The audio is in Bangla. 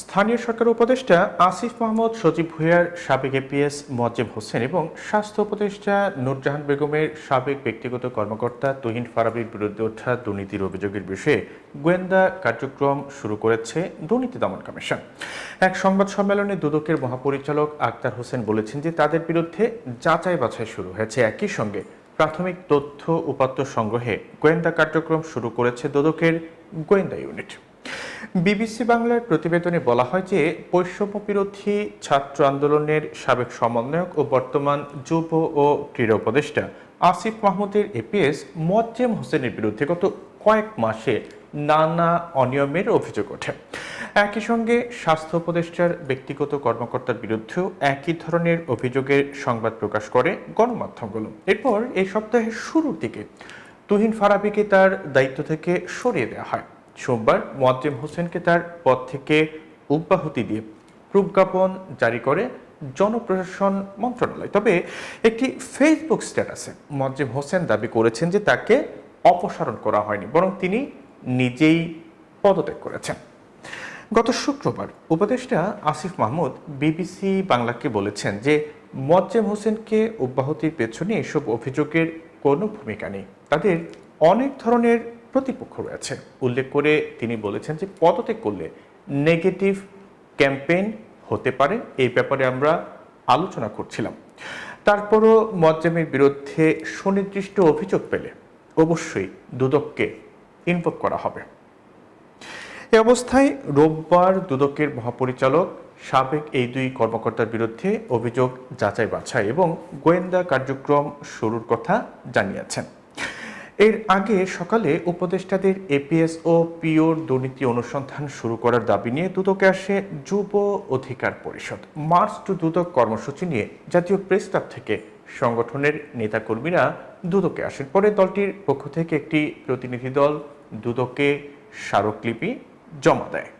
স্থানীয় সরকার উপদেষ্টা আসিফ মাহমুদ সচিব ভুঁইয়ার সাবেক এপিএস মোয়াজ্জেম হোসেন এবং স্বাস্থ্য উপদেষ্টা নুরজাহান বেগমের সাবেক ব্যক্তিগত কর্মকর্তা তুহিন ফারাবির বিরুদ্ধে ওঠা দুর্নীতির অভিযোগের বিষয়ে গোয়েন্দা কার্যক্রম শুরু করেছে দুর্নীতি দমন কমিশন। এক সংবাদ সম্মেলনে দুদকের মহাপরিচালক আক্তার হোসেন বলেছেন যে তাদের বিরুদ্ধে যাচাই বাছাই শুরু হয়েছে। একই সঙ্গে প্রাথমিক তথ্য উপাত্ত সংগ্রহে গোয়েন্দা কার্যক্রম শুরু করেছে দুদকের গোয়েন্দা ইউনিট। বিবিসি বাংলার প্রতিবেদনে বলা হয় যে বৈষম্য বিরোধী ছাত্র আন্দোলনের সাবেক সমন্বয়ক ও বর্তমান যুব ও ক্রীড়া উপদেষ্টা আসিফ মাহমুদের এপিএস মোয়াজ্জেম হোসেনের বিরুদ্ধে গত কয়েক মাসে নানা অনিয়মের অভিযোগ ওঠে। একই সঙ্গে স্বাস্থ্য উপদেষ্টার ব্যক্তিগত কর্মকর্তার বিরুদ্ধেও একই ধরনের অভিযোগের সংবাদ প্রকাশ করে গণমাধ্যমগুলো। এরপর এই সপ্তাহের শুরুর দিকে তুহিন ফারাবিকে তার দায়িত্ব থেকে সরিয়ে দেওয়া হয়। সোমবার মোয়াজ্জেম হোসেনকে তার পদ থেকে অব্যাহতি দিয়ে প্রজ্ঞাপন জারি করে জনপ্রশাসন মন্ত্রণালয়। তবে একটি ফেসবুক স্ট্যাটাসে মোয়াজ্জেম হোসেন দাবি করেছেন যে তাকে অপসারণ করা হয়নি, বরং তিনি নিজেই পদত্যাগ করেছেন। গত শুক্রবার উপদেষ্টা আসিফ মাহমুদ বিবিসি বাংলাকে বলেছেন যে মোয়াজ্জেম হোসেনকে অব্যাহতির পেছনে এসব অভিযোগের কোনো ভূমিকা নেই। তাদের অনেক ধরনের প্রতিপক্ষ রয়েছে। উল্লেখ করে তিনি বলেছেন যে পদত্যাগ করলে নেগেটিভ ক্যাম্পেইন হতে পারে। এই ব্যাপারে আমরা আলোচনা করছিলাম। তারপরও মজ্জামের বিরুদ্ধে সুনির্দিষ্ট অভিযোগ পেলে অবশ্যই দুদককে ইনভলভ করা হবে। এ অবস্থায় রোববার দুদকের মহাপরিচালক সাবেক এই দুই কর্মকর্তার বিরুদ্ধে অভিযোগ যাচাই বাছাই এবং গোয়েন্দা কার্যক্রম শুরুর কথা জানিয়েছেন। এর আগে সকালে উপদেষ্টাদের এপিএস ও পিওর দুর্নীতি অনুসন্ধান শুরু করার দাবি নিয়ে দুদকে আসে যুব অধিকার পরিষদ। মার্চ টু দুদক কর্মসূচি নিয়ে জাতীয় প্রেস ক্লাব থেকে সংগঠনের নেতাকর্মীরা দুদকে আসেন। পরে দলটির পক্ষ থেকে একটি প্রতিনিধি দল দুদকে স্মারকলিপি জমা দেয়।